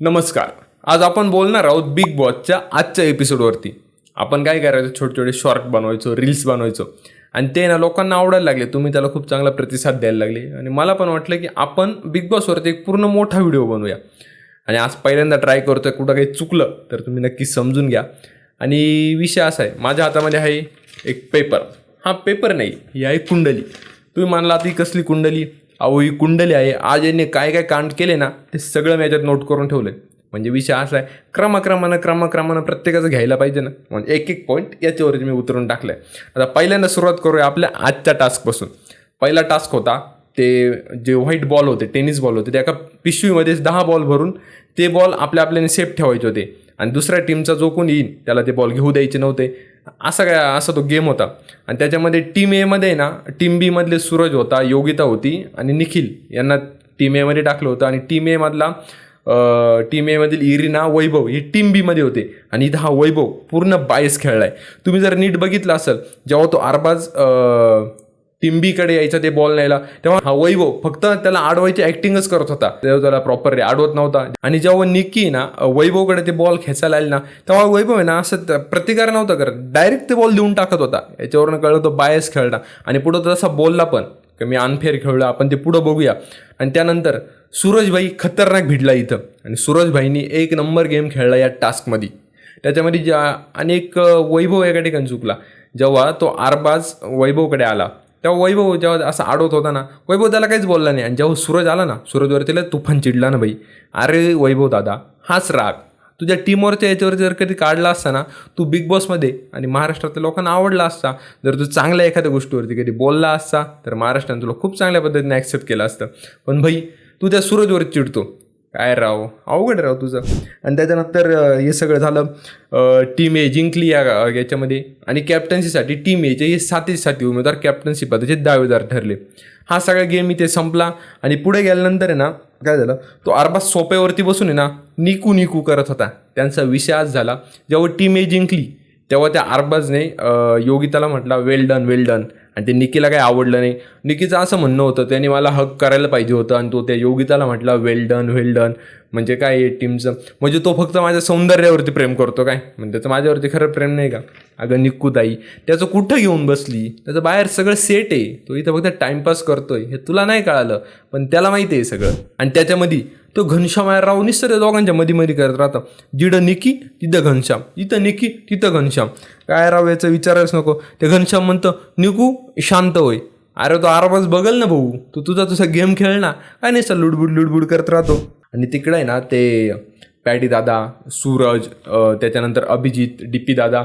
नमस्कार. आज आपण बोलणार आहोत बिग बॉसच्या आजच्या एपिसोडवरती आपण काय करायचं? छोटे छोटे शॉर्ट बनवायचो रील्स बनवायचो. आणि ते ना लोकांना आवडायला लागले. तुम्ही त्याला खूप चांगला प्रतिसाद द्यायला लागले. आणि मला पण वाटलं की आपण बिग बॉसवरती एक पूर्ण मोठा व्हिडिओ बनवूया. आणि आज पहिल्यांदा ट्राय करतोय कुठं काही चुकलं तर तुम्ही नक्की समजून घ्या. आणि विषय असा आहे माझ्या हातामध्ये आहे एक पेपर हा पेपर नाही ही आहे कुंडली. तुम्ही मानला आता ही कसली कुंडली? अहो ही कुंडली आहे. आज यांनी काय काय कांड केले ना ते सगळं मी याच्यात नोट करून ठेवलं आहे म्हणजे विषय असा आहे क्रमक्रमानं क्रमक्रमानं प्रत्येकाचं घ्यायला पाहिजे ना. म्हणजे एक एक पॉईंट याच्यावरती मी उतरून टाकलं आहे आता पहिल्यांदा सुरुवात करूया आपल्या आजच्या टास्कपासून पहिला टास्क होता ते जे व्हाईट बॉल होते टेनिस बॉल होते ते एका पिशवीमध्ये दहा बॉल भरून ते बॉल आपल्या आपल्याने सेफ ठेवायचे होते. आणि दुसऱ्या टीमचा जो कोण येईल त्याला ते बॉल घेऊ द्यायचे नव्हते. असा काय असा तो गेम होता. आणि त्याच्यामध्ये टीम एमध्ये ना टीम बीमधले सूरज होता योगिता होती आणि निखिल यांना टीम एमध्ये टाकलं होतं. आणि टीम एमधला टीम एमधील इरिना वैभव ही टीम बीमध्ये होते. आणि इथं हा वैभव पूर्ण बायस खेळला आहे तुम्ही जर नीट बघितलं असेल जेव्हा तो अरबाज टिंबीकडे यायचा ते बॉल न्यायला. तेव्हा हा वैभव फक्त त्याला आडवायची ऍक्टिंगच करत होता. तेव्हा त्याला प्रॉपर आडवत नव्हता. आणि जेव्हा निक्की ना वैभवकडे ते बॉल खेचायला आले ना तेव्हा वैभव आहे ना असं प्रतिकार नव्हता करत. डायरेक्ट ते बॉल देऊन टाकत होता. याच्यावरून कळलं तो बायस खेळला आणि पुढं तो तसा बोलला पण की मी अनफेअर खेळलो आपण ते पुढं बघूया. आणि त्यानंतर सूरजभाई खतरनाक भिडला इथं. आणि सूरजभाईनी एक नंबर गेम खेळला या टास्कमध्ये त्याच्यामध्ये ज्या अनेक वैभव एका ठिकाणी चुकला. जेव्हा तो आरबाज वैभवकडे आला तेव्हा वैभव जेव्हा असा आडवत होता ना वैभव त्याला काहीच बोलला नाही. आणि जेव्हा सूरज आला ना सूरजवर त्याला तुफान चिडला ना भाई अरे वैभव दादा हाच राग. तुझ्या टीमवरच्या याच्यावर जर कधी काढला असता ना तू बिग बॉसमध्ये आणि महाराष्ट्रातल्या लोकांना आवडला असता जर तू चांगल्या एखाद्या गोष्टीवरती कधी बोलला असता तर महाराष्ट्राने तुला खूप चांगल्या पद्धतीने ॲक्सेप्ट केलं असतं. पण भाई तू त्या सूरजवर चिडतो. काय राव? अवघड राव तुझं. आणि त्याच्यानंतर हे सगळं झालं टीम ए जिंकली या याच्यामध्ये. आणि कॅप्टन्सीसाठी टीम एचे हे साती साती उमेदवार कॅप्टन्सी पदाचे दावेदार ठरले. हा सगळा गेम इथे संपला. आणि पुढे गेल्यानंतर आहे ना काय झालं? तो अरबाज सोप्यावरती बसून आहे ना निकू निकू करत होता. त्यांचा विषय आज झाला. जेव्हा टीम ए जिंकली तेव्हा त्या अरबाजने योगिताला म्हटला वेल डन वेल डन आणि ते निकीला काही आवडलं नाही. निकीचं असं म्हणणं होतं त्याने मला हक करायला पाहिजे होतं. आणि तो त्या योगिताला म्हटला वेल डन वेल डन म्हणजे काय टीमचं म्हणजे तो फक्त माझ्या सौंदर्यावरती प्रेम करतो काय? म्हणजे त्याचं माझ्यावरती खरं प्रेम नाही का? अगं निक्कूताई त्याचं कुठं घेऊन बसली? त्याचं बाहेर सगळं सेट आहे. तो इथं फक्त टाइमपास करतोय. हे तुला नाही कळालं पण त्याला माहिती आहे सगळं. आणि त्याच्यामध्ये तो घनश्याम राव निसर्ग दोघांच्या मध्ये मध्ये करत राहतं जिडं निकी तिथं घनश्याम. इथं निकी तिथं घनश्याम. काय राव याचं विचारायच नको. ते घनश्याम म्हणतं निकू शांत होय. अरे तो आरामच बघल ना भाऊ. तू तुझा तुझा गेम खेळ ना काय नाही सर लुडबुड लुडबुड करत राहतो. आणि तिकडं आहे ना ते पॅडी दादा सूरज त्याच्यानंतर अभिजित डिप्पी दादा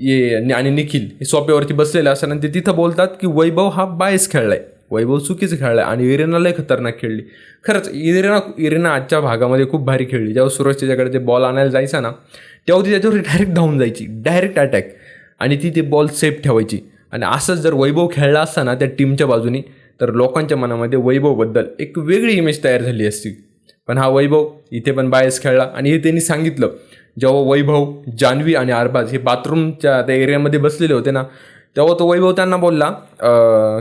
ये आणि निखिल हे सोप्यावरती बसलेले असतात आणि ते तिथं बोलतात की वैभव हा बायस खेळलाय. वैभव चुकीचं खेळला आणि इरेना लय खतरनाक खेळली. खरंच इरेना इरेना आजच्या भागामध्ये खूप भारी खेळली. जेव्हा सुरज त्याच्याकडे ते बॉल आणायला जायचा ना तेव्हा ती त्याच्यावर डायरेक्ट धावून जायची. डायरेक्ट अटॅक आणि ती ते बॉल सेफ ठेवायची. आणि असंच जर वैभव खेळला असता ना त्या टीमच्या बाजूनी तर लोकांच्या मनामध्ये वैभवबद्दल एक वेगळी इमेज तयार झाली असती. पण हा वैभव इथे पण बायस खेळला. आणि हे त्यांनी सांगितलं जेव्हा वैभव जान्हवी आणि अरबाज हे बाथरूमच्या त्या एरियामध्ये बसलेले होते ना तेव्हा तो वैभव त्यांना बोलला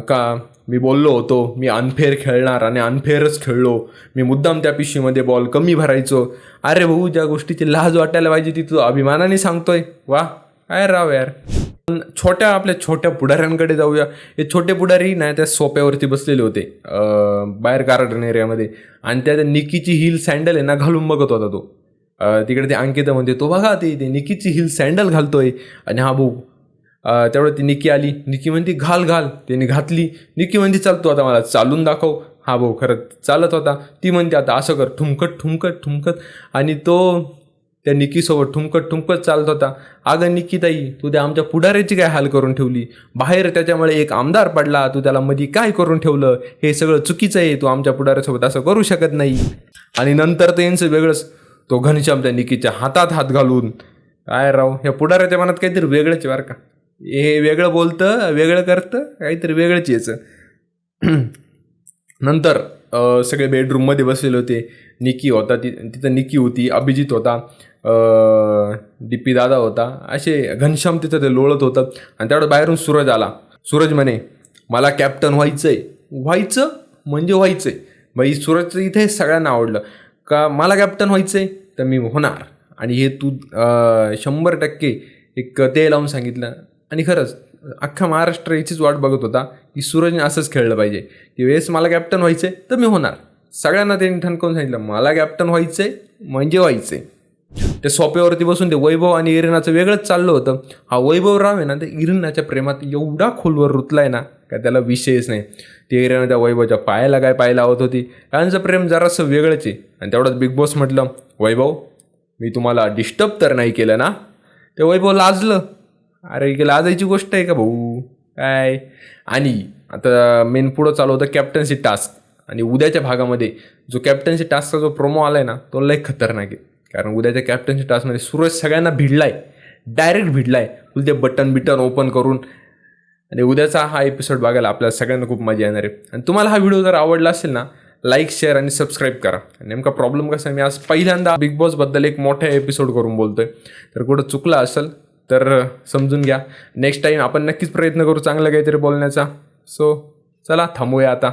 का मी बोललो होतो मी अनफेअर खेळणार आणि अनफेअरच खेळलो. मी मुद्दाम त्या पिशवीमध्ये बॉल कमी भरायचो. अरे भाऊ ज्या गोष्टीची लाज वाटायला पाहिजे ती तू अभिमानाने सांगतोय. वा काय राव यार. पण छोट्या आपल्या छोट्या पुढाऱ्यांकडे जाऊया. हे छोटे पुढारी नाही त्या सोप्यावरती बसलेले होते बाहेर गार्डन एरियामध्ये आणि त्या निकीची हिल सँडल आहे ना घालून बघत होता तो. तिकडे ते अंकिता म्हणते तो बघा ते ते निकीची हिल सँडल घालतोय. आणि हा भाऊ अं, तेवढं ती निकी आली. निकी म्हणती घाल घाल. त्याने घातली. निकी म्हणती चालतो आता मला चालून दाखव. हा भाऊ खरंच चालत होता. ती म्हणते आता असं कर ठुमकत ठुमकत ठुमकत. आणि तो त्या निकीसोबत ठुमकत ठुमकत चालत होता. अगं निकीताई तू त्या आमच्या पुढाऱ्याची काय हाल करून ठेवली? बाहेर त्याच्यामुळे एक आमदार पडला. तू त्याला मध्ये काय करून ठेवलं? हे सगळं चुकीचं आहे. तू आमच्या पुढाऱ्यासोबत असं करू शकत नाही. आणि नंतर तर यांचं वेगळंच. तो घनश्याम त्या निकीच्या हातात हात घालून काय राव ह्या पुढाऱ्याच्या मनात काहीतरी वेगळंच वार का. हे वेगळं बोलतं वेगळं करतं काहीतरी वेगळंच यायचं. नंतर सगळे बेडरूममध्ये बसलेले होते. निकी होता ति तिथं निकी होती अभिजित होता डिप्पी दादा होता. असे घनश्याम तिथं ते लोळत होतं. आणि त्यावेळेस बाहेरून सूरज आला. सूरज म्हणे मला कॅप्टन व्हायचं आहे व्हायचं? म्हणजे व्हायचं आहे बाई सूरजचं इथे सगळ्यांना आवडलं. का मला कॅप्टन व्हायचं आहे तर मी होणार. आणि हे तू शंभर टक्के एक ते लावून सांगितलं. आणि खरंच अख्खा महाराष्ट्र याचीच वाट बघत होता की सूरजने असंच खेळलं पाहिजे. की वेळेस मला कॅप्टन व्हायचं आहे तर मी होणार. सगळ्यांना त्यांनी ठणकावून सांगितलं मला कॅप्टन व्हायचं आहे म्हणजे व्हायचं आहे त्या सोप्यावरती बसून ते वैभव आणि इरिनाचं वेगळंच चाललं होतं. हा वैभव राव आहे ना ते इरिनाच्या प्रेमात एवढा खोलवर रुतलाय ना का त्याला विषयच नाही. ते इरिना त्या वैभवच्या पायाला काय पाय लावत होती. त्यांचं प्रेम जरासं वेगळंच आहे. आणि तेवढंच बिग बॉस म्हटलं वैभव मी तुम्हाला डिस्टर्ब तर नाही केलं ना? ते वैभव लाजलं. अरे की लाजायची गोष्ट आहे का भाऊ? काय? आणि आता मेन पुढं चालू होतं कॅप्टन्सी टास्क आणि उद्याच्या भागामध्ये जो कॅप्टन्सी टास्कचा जो प्रोमो आलाय ना तो लय खतरनाक आहे. कारण उद्याच्या कॅप्टन्सी टास्कमध्ये सूरज सगळ्यांना भिडलाय. डायरेक्ट भिडलाय. फुल ते बटन बिटन ओपन करून. आणि उद्याचा हा एपिसोड बघायला आपल्याला सगळ्यांना खूप मजा येणार आहे. आणि तुम्हाला हा व्हिडिओ जर आवडला असेल ना लाईक शेअर आणि सबस्क्राईब करा. नेमका प्रॉब्लेम कसा आहे मी आज पहिल्यांदा बिग बॉसबद्दल एक मोठा एपिसोड करून बोलतोय. तर कुठं चुकला असेल तर समजून घ्या. नेक्स्ट टाईम आपण नक्कीच प्रयत्न करू चांगलं काहीतरी बोलण्याचा. सो चला थांबूया आता.